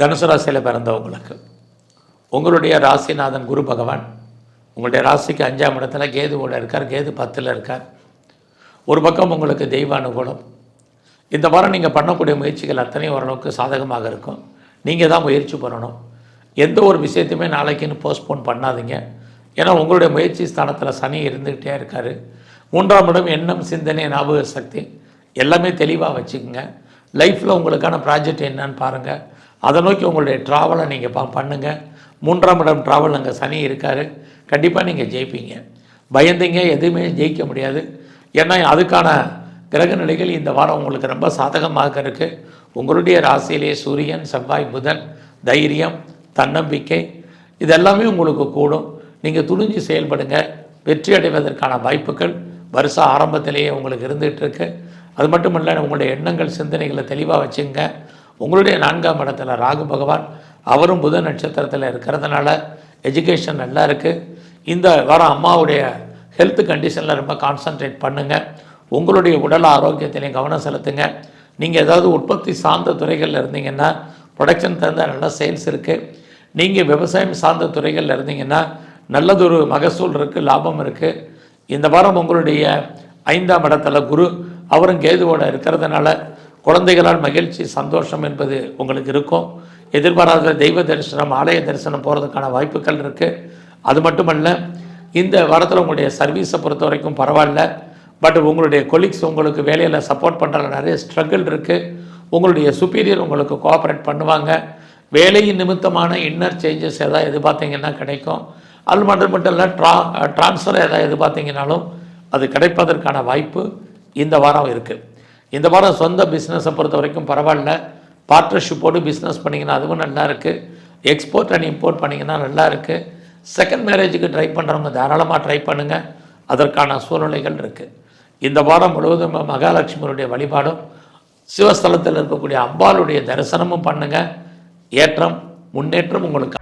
தனுசு ராசியில் பிறந்தவங்களுக்கு. உங்களுடைய ராசிநாதன் குரு பகவான் உங்களுடைய ராசிக்கு அஞ்சாம் இடத்துல கேதுவோட இருக்கார் கேது பத்தில் இருக்கார். ஒரு பக்கம் உங்களுக்கு தெய்வ அனுகூலம் இந்த வாரம் நீங்கள் பண்ணக்கூடிய முயற்சிகள் அத்தனையும் ஓரளவுக்கு சாதகமாக இருக்கும். நீங்கள் தான் முயற்சி பண்ணணும். எந்த ஒரு விஷயத்தையுமே நாளைக்குன்னு போஸ்ட்போன் பண்ணாதீங்க. ஏன்னா உங்களுடைய முயற்சி ஸ்தானத்தில் சனி இருந்துக்கிட்டே இருக்கார். மூன்றாம் இடம் எண்ணம் சிந்தனை ஞாபக சக்தி எல்லாமே தெளிவாக வச்சுக்கோங்க. லைஃப்பில் உங்களுக்கான ப்ராஜெக்ட் என்னன்னு பாருங்கள் அதை நோக்கி உங்களுடைய ட்ராவலை நீங்கள் பா பண்ணுங்கள் மூன்றாம் இடம் ட்ராவல் அங்கே சனி இருக்கார். கண்டிப்பாக நீங்கள் ஜெயிப்பீங்க. பயந்தீங்க எதுவுமே ஜெயிக்க முடியாது. ஏன்னா அதுக்கான கிரக நிலைகள் இந்த வாரம் உங்களுக்கு ரொம்ப சாதகமாக இருக்குது உங்களுடைய ராசியிலே சூரியன் செவ்வாய் புதன் தைரியம் தன்னம்பிக்கை இதெல்லாமே உங்களுக்கு கூடும். நீங்கள் துணிஞ்சு செயல்படுங்க. வெற்றி அடைவதற்கான வாய்ப்புகள் வருஷ ஆரம்பத்திலேயே உங்களுக்கு இருந்துகிட்டு இருக்கு. அது மட்டும் இல்லை உங்களுடைய எண்ணங்கள் சிந்தனைகளை தெளிவாக வச்சுங்க. உங்களுடைய நான்காம் இடத்துல ராகு பகவான் அவரும் புத நட்சத்திரத்தில் இருக்கிறதுனால எஜுகேஷன் நல்லா இருக்குது இந்த வாரம் அம்மாவுடைய ஹெல்த் கண்டிஷனில் ரொம்ப கான்சன்ட்ரேட் பண்ணுங்கள் உங்களுடைய உடல் ஆரோக்கியத்திலையும் கவனம் செலுத்துங்க. நீங்கள் ஏதாவது உற்பத்தி சார்ந்த துறைகளில் இருந்தீங்கன்னா ப்ரொடக்ஷன் தகுந்த நல்ல சேல்ஸ் இருக்குது நீங்கள் விவசாயம் சார்ந்த துறைகளில் இருந்தீங்கன்னா நல்லதொரு மகசூல் இருக்குது லாபம் இருக்குது இந்த வாரம் உங்களுடைய ஐந்தாம் இடத்துல குரு அவரும் கேதுவோட இருக்கிறதுனால குழந்தைகளால் மகிழ்ச்சி சந்தோஷம் என்பது உங்களுக்கு இருக்கும். எதிர்பாராத தெய்வ தரிசனம் ஆலய தரிசனம் போகிறதுக்கான வாய்ப்புகள் இருக்குது அது மட்டுமல்ல இந்த வாரத்தில் உங்களுடைய சர்வீஸை பொறுத்த வரைக்கும் பரவாயில்ல. பட் உங்களுடைய கொலீக்ஸ் உங்களுக்கு வேலையில் சப்போர்ட் பண்ணுறதுல நிறைய ஸ்ட்ரகிள் இருக்குது உங்களுடைய சுப்பீரியர் உங்களுக்கு கோஆப்ரேட் பண்ணுவாங்க. வேலையின் நிமித்தமான இன்னர் சேஞ்சஸ் எதாவது எதிர்பார்த்தீங்கன்னா கிடைக்கும். அது மட்டும் மட்டும் இல்லை ட்ரா ட்ரான்ஸ்ஃபர் எதாவது எதிர்பார்த்தீங்கனாலும் அது கிடைப்பதற்கான வாய்ப்பு இந்த வாரம் இருக்குது இந்த வாரம் சொந்த பிஸ்னஸை பொறுத்த வரைக்கும் பரவாயில்ல பார்ட்னர்ஷிப்போடு பிஸ்னஸ் பண்ணிங்கன்னா அதுவும் நல்லா இருக்குது எக்ஸ்போர்ட் அண்ட் இம்போர்ட் பண்ணிங்கன்னா நல்லா இருக்குது செகண்ட் மேரேஜுக்கு ட்ரை பண்ணுறவங்க தாராளமாக ட்ரை பண்ணுங்கள் அதற்கான சூழ்நிலைகள் இருக்குது இந்த வாரம் முழுவதும் மகாலட்சுமியுடைய வழிபாடும் சிவஸ்தலத்தில் இருக்கக்கூடிய அம்பாளுடைய தரிசனமும் பண்ணுங்கள் ஏற்றம் முன்னேற்றம் உங்களுக்கு